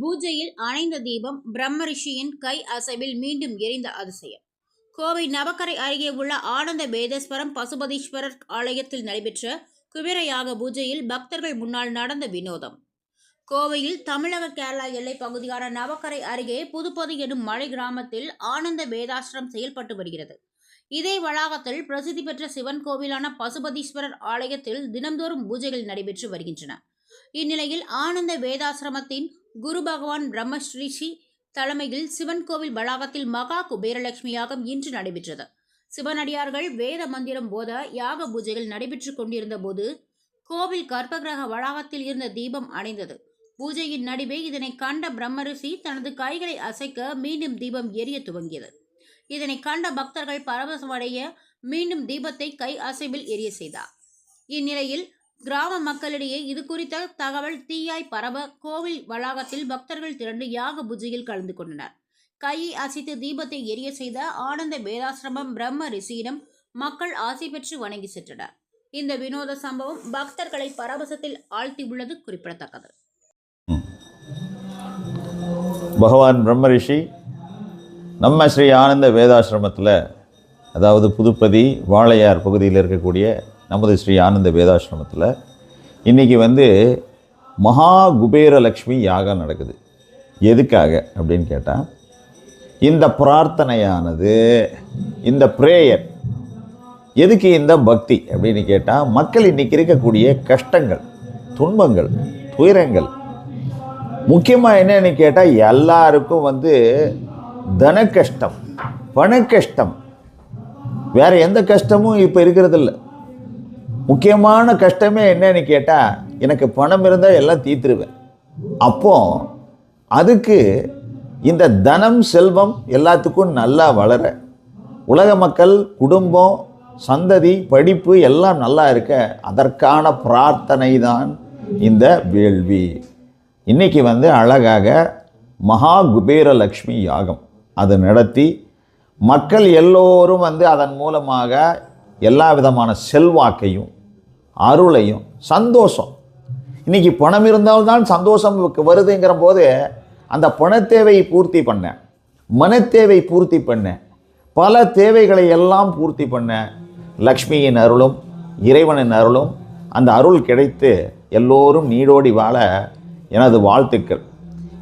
பூஜையில் அணைந்த தீபம் பிரம்மரிஷியின் கை அசைவில் மீண்டும் எரிந்த அதிசயம். கோவை நவக்கரை அருகே உள்ள ஆனந்த வேதேஸ்வரம் பசுபதீஸ்வரர் ஆலயத்தில் நடைபெற்ற குபிரையாக பூஜையில் பக்தர்கள் முன்னால் நடந்த வினோதம். கோவையில் தமிழக கேரளா எல்லை பகுதியான நவக்கரை அருகே புதுப்பது எனும் மலை கிராமத்தில் ஆனந்த வேதாசிரம் செயல்பட்டு வருகிறது. இதே வளாகத்தில் பிரசித்தி பெற்ற சிவன் கோவிலான பசுபதீஸ்வரர் ஆலயத்தில் தினம்தோறும் பூஜைகள் நடைபெற்று வருகின்றன. இந்நிலையில் ஆனந்த வேதாசிரமத்தின் குரு பகவான் பிரம்மஸ்ரீஷி தலைமையில் சிவன் கோவில் வளாகத்தில் மகா குபேரலட்சுமி யாகம் இன்று நடைபெற்றது. சிவனடியார்கள் வேத மந்திரம் போத யாக பூஜைகள் நடைபெற்று கொண்டிருந்த போது கோவில் கர்ப்பகிரக வளாகத்தில் இருந்த தீபம் அடைந்தது பூஜையின் நடுவே இதனை கண்ட பிரம்மரிஷி தனது கைகளை அசைக்க மீண்டும் தீபம் எரிய துவங்கியது. இதனை கண்ட பக்தர்கள் பரவசமடைய மீண்டும் தீபத்தை கை அசைவில் எரிய செய்தார். இந்நிலையில் கிராம மக்களிடையே இது குறித்த தகவல் தீயாய் பரவ கோவில் வளாகத்தில் பக்தர்கள் திரண்டு யாக பூஜையில் கலந்து கொண்டனர். கையை அசைத்து தீபத்தை எரிய செய்த ஆனந்த வேதாசிரமம் பிரம்ம ரிஷியிடம் மக்கள் ஆசை பெற்று வணங்கி சென்றனர். இந்த வினோத சம்பவம் பக்தர்களை பரவசத்தில் ஆழ்த்தியுள்ளது குறிப்பிடத்தக்கது. பகவான் பிரம்மரிஷி நம்ம ஸ்ரீ ஆனந்த வேதாசிரமத்தில் அதாவது புதுப்பதி வாளையார் பகுதியில் இருக்கக்கூடிய நமது ஸ்ரீ ஆனந்த வேதாசிரமத்தில் இன்றைக்கி வந்து மகா குபேரலக்ஷ்மி யாகம் நடக்குது. எதுக்காக அப்படின்னு கேட்டால் இந்த பிரார்த்தனையானது இந்த ப்ரேயர் எதுக்கு இந்த பக்தி அப்படின்னு கேட்டால் மக்கள் இன்றைக்கி இருக்கக்கூடிய கஷ்டங்கள் துன்பங்கள் துயரங்கள் முக்கியமாக என்னன்னு கேட்டால் எல்லாருக்கும் வந்து தன கஷ்டம் பண கஷ்டம். வேறு எந்த கஷ்டமும் இப்போ இருக்கிறதில்ல. முக்கியமான கஷ்டமே என்னன்னு கேட்டால் எனக்கு பணம் இருந்தால் எல்லாம் தீர்த்துருவேன். அப்போ அதுக்கு இந்த தனம் செல்வம் எல்லாத்துக்கும் நல்லா வளர உலக மக்கள் குடும்பம் சந்ததி படிப்பு எல்லாம் நல்லா இருக்க அதற்கான பிரார்த்தனை தான் இந்த வேள்வி. இன்றைக்கி வந்து அழகாக மகா குபேரலக்ஷ்மி யாகம். அது நடத்தி மக்கள் எல்லோரும் வந்து அதன் மூலமாக எல்லா விதமான செல்வாக்கையும் அருளையும் சந்தோஷம். இன்றைக்கி பணம் இருந்தால்தான் சந்தோஷம் வருதுங்கிற போது அந்த பணத்தேவையை பூர்த்தி பண்ணேன் மனத்தேவை பூர்த்தி பண்ணேன் பல தேவைகளை எல்லாம் பூர்த்தி பண்ண லக்ஷ்மியின் அருளும் இறைவனின் அருளும் அந்த அருள் கிடைத்து எல்லோரும் நீடோடி வாழ எனது வாழ்த்துக்கள்.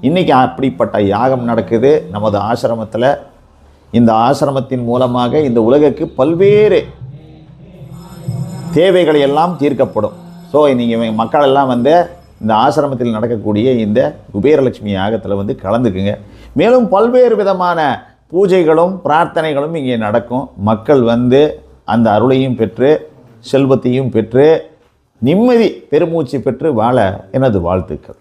இன்றைக்கி அப்படிப்பட்ட யாகம் நடக்குது நமது ஆசிரமத்தில். இந்த ஆசிரமத்தின் மூலமாக இந்த உலகுக்கு பல்வேறு தேவைகள் எல்லாம் தீர்க்கப்படும். ஸோ நீங்கள் மக்கள் எல்லாம் வந்து இந்த ஆசிரமத்தில் நடக்கக்கூடிய இந்த குபேரலட்சுமி யாகத்தில் வந்து கலந்துக்குங்க. மேலும் பல்வேறு விதமான பூஜைகளும் பிரார்த்தனைகளும் இங்கே நடக்கும். மக்கள் வந்து அந்த அருளையும் பெற்று செல்வத்தையும் பெற்று நிம்மதி பெருமூச்சு பெற்று வாழ எனது வாழ்த்துக்கள்.